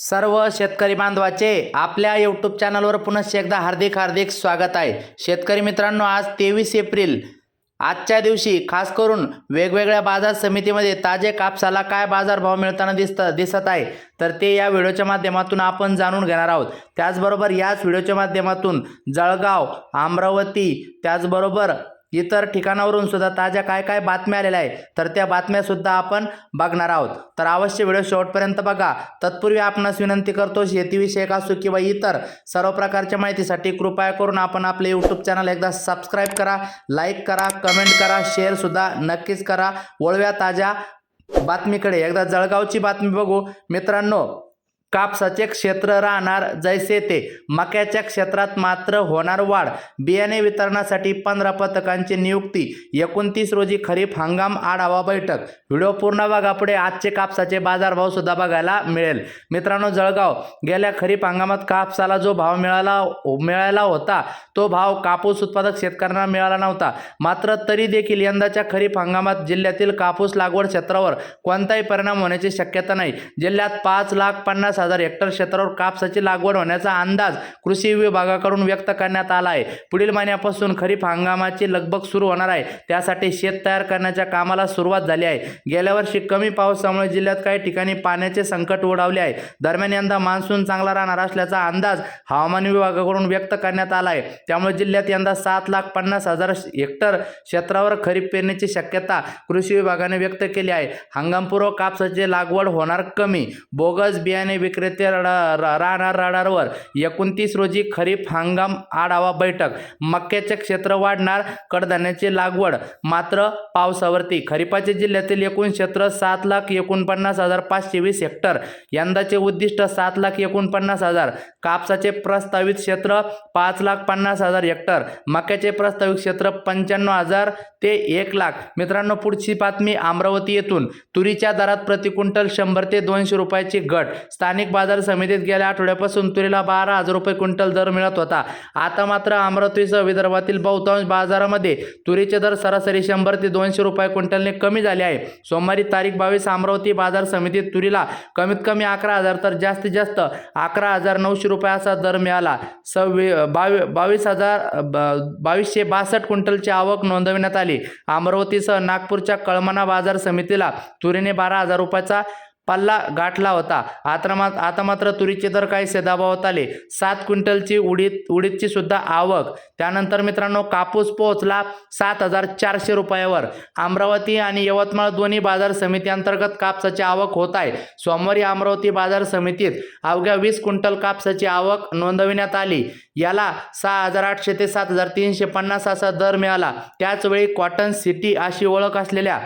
सर्व शेतकरी बांधवाचे आपल्या यूट्यूब चॅनलवर पुनश्च एकदा हार्दिक हार्दिक स्वागत आहे. शेतकरी मित्रांनो आज तेवीस एप्रिल. आजच्या दिवशी खास करून वेगवेगळ्या बाजार समितीमध्ये ताजे कापसाला काय बाजारभाव मिळताना दिसत दिसत आहे तर ते या व्हिडिओच्या माध्यमातून आपण जाणून घेणार आहोत. त्याचबरोबर याच व्हिडिओच्या माध्यमातून जळगाव अमरावती त्याचबरोबर इतर ठिकाणावरून सुद्धा ताज्या काय काय बातम्या आलेल्या आहेत तर त्या बातम्या सुद्धा आपण बघणार आहोत. तर अवश्य व्हिडिओ शेवटपर्यंत बघा. तत्पूर्वी आपणास विनंती करतो शेतीविषयक असो किंवा इतर सर्व प्रकारच्या माहितीसाठी कृपया करून आपण आपले यूट्यूब चॅनल एकदा सबस्क्राईब करा लाईक करा कमेंट करा शेअर सुद्धा नक्कीच करा. वळव्या ताज्या बातमीकडे एकदा जळगावची बातमी बघू. मित्रांनो कापसाचे क्षेत्र राहणार जैसे ते. मक्याच्या क्षेत्रात मात्र होणार वाढ. बियाणे वितरणासाठी पंधरा पथकांची नियुक्ती. एकोणतीस रोजी खरीप हंगाम आढावा बैठक. व्हिडिओ पूर्ण बघा पुढे. आजचे कापसाचे बाजारभाव सुद्धा बघायला मिळेल. मित्रांनो जळगाव गेल्या खरीप हंगामात कापसाला जो भाव मिळाला मिळाला होता तो भाव कापूस उत्पादक शेतकऱ्यांना मिळाला नव्हता. मात्र तरी देखील यंदाच्या खरीप हंगामात जिल्ह्यातील कापूस लागवड क्षेत्रावर कोणताही परिणाम होण्याची शक्यता नाही. जिल्ह्यात पाच लाख पन्नास हजार हेक्टर क्षेत्रावर कापसाची लागवड होण्याचा अंदाज कृषी विभागाकडून व्यक्त करण्यात आला आहे. पुढील महिन्यापासून खरीप हंगामाची लगबग सुरू होणार आहे. त्यासाठी शेत तयार करण्याच्या कामाला सुरुवात झाली आहे. गेल्या वर्षी कमी पावसामुळे जिल्ह्यात काही ठिकाणी पाण्याचे संकट ओढावले आहे. दरम्यान यंदा मान्सून चांगला राहणार असल्याचा अंदाज हवामान विभागाकडून व्यक्त करण्यात आला आहे. त्यामुळे जिल्ह्यात यंदा सात लाख पन्नास हजार हेक्टर क्षेत्रावर खरीप पेरणीची शक्यता कृषी विभागाने व्यक्त केली आहे. हंगामपूर्व कापसाची लागवड होणार कमी. बोगस बियाणे विक्रेते राहणार राडारवर. एकोणतीस रोजी खरीप हंगाम आढावा बैठक. मक्याचे क्षेत्र वाढणार कडधान्याची लागवड. मात्र पावसावरती. खरीपाचे जिल्ह्यातील एकूण क्षेत्र सात लाख एकोणपन्नास हजार पाचशे वीस हेक्टर. यंदाचे उद्दिष्ट सात लाख एकोणपन्नास हजार. कापसाचे प्रस्तावित क्षेत्र पाच लाख पन्नास हजार हेक्टर. मक्याचे प्रस्तावित क्षेत्र पंच्याण्णव हजार ते एक लाख. मित्रांनो पुढची बातमी अमरावती येथून. तुरीच्या दरात प्रति क्विंटल शंभर ते दोनशे रुपयाची घट. स्थानिक बाजार समितीत गेल्या आठवड्यापासून तुरीला बारा हजार रुपये क्विंटल दर मिळत होता. आता मात्र अमरावतीसह विदर्भातील बहुतांश बाजारामध्ये तुरीचे दर सरासरी शंभर ते दोनशे रुपये क्विंटलने कमी झाले आहे. सोमवारी तारीख बावीस अमरावती बाजार समितीत तुरीला कमीत कमी अकरा हजार तर जास्तीत जास्त अकरा हजार नऊशे रुपये असा दर मिळाला. सव्वी बावी बावीस हजार ब- बावीसशे बासष्ट क्विंटलची आवक नोंदविण्यात आली. अमरावतीसह नागपूरच्या कळमना बाजार समितीला तुरीने बारा हजार रुपयाचा पल्ला गाठला होता. आता मा आता मात्र तुरीचे दर काहीसे दबावात आले. सात क्विंटलची उडीद उडीदची सुद्धा आवक. त्यानंतर मित्रांनो कापूस पोहोचला सात हजार चारशे रुपयावर. अमरावती आणि यवतमाळ दोन्ही बाजार समिती अंतर्गत कापसाची आवक होत आहे. सोमवारी अमरावती बाजार समितीत अवघ्या वीस क्विंटल कापसाची आवक नोंदविण्यात आली. याला सहा हजार आठशे ते सात हजार तीनशे पन्नास असा दर मिळाला. त्याचवेळी कॉटन सिटी अशी ओळख असलेल्या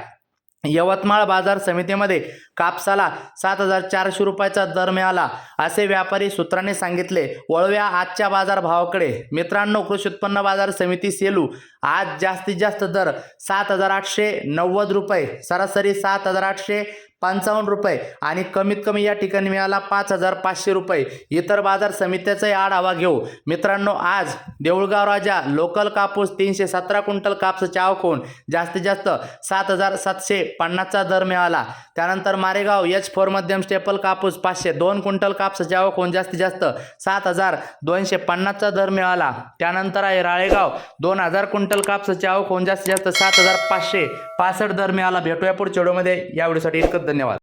यवतमाळ बाजार समितीमध्ये कापसाला सात हजार चारशे रुपयाचा दर मिळाला असे व्यापारी सूत्रांनी सांगितले. वळव्या आजच्या बाजारभावाकडे. मित्रांनो कृषी उत्पन्न बाजार समिती सेलू आज जास्तीत जास्त दर सात हजार आठशे नव्वद रुपये. सरासरी सात हजार आठशे पंचावन्न रुपये आणि कमीत कमी या ठिकाणी मिळाला पाच हजार पाचशे रुपये. इतर बाजार समित्याचाही आढावा घेऊ. मित्रांनो आज देऊळगाव राजा लोकल कापूस तीनशे सतरा क्विंटल कापसाची आवक होऊन जास्तीत जास्त सात हजार सातशे पन्नासचा दर मिळाला. त्यानंतर मारेगाव एच फोर मध्यम स्टेपल कापूस पाचशे दोन क्विंटल कापसाची आवक होऊन जास्तीत जास्त सात हजार दोनशे पन्नासचा दर मिळाला. त्यानंतर आहे राळेगाव दोन हजार क्विंटल कापसाची आवक होऊन जास्तीत जास्त सात हजार पाचशे पासष्ट दर मिळाला. भेटूया पुढच्या व्हिडिओमध्ये. या व्हिडिओसाठी एकच धन्यवाद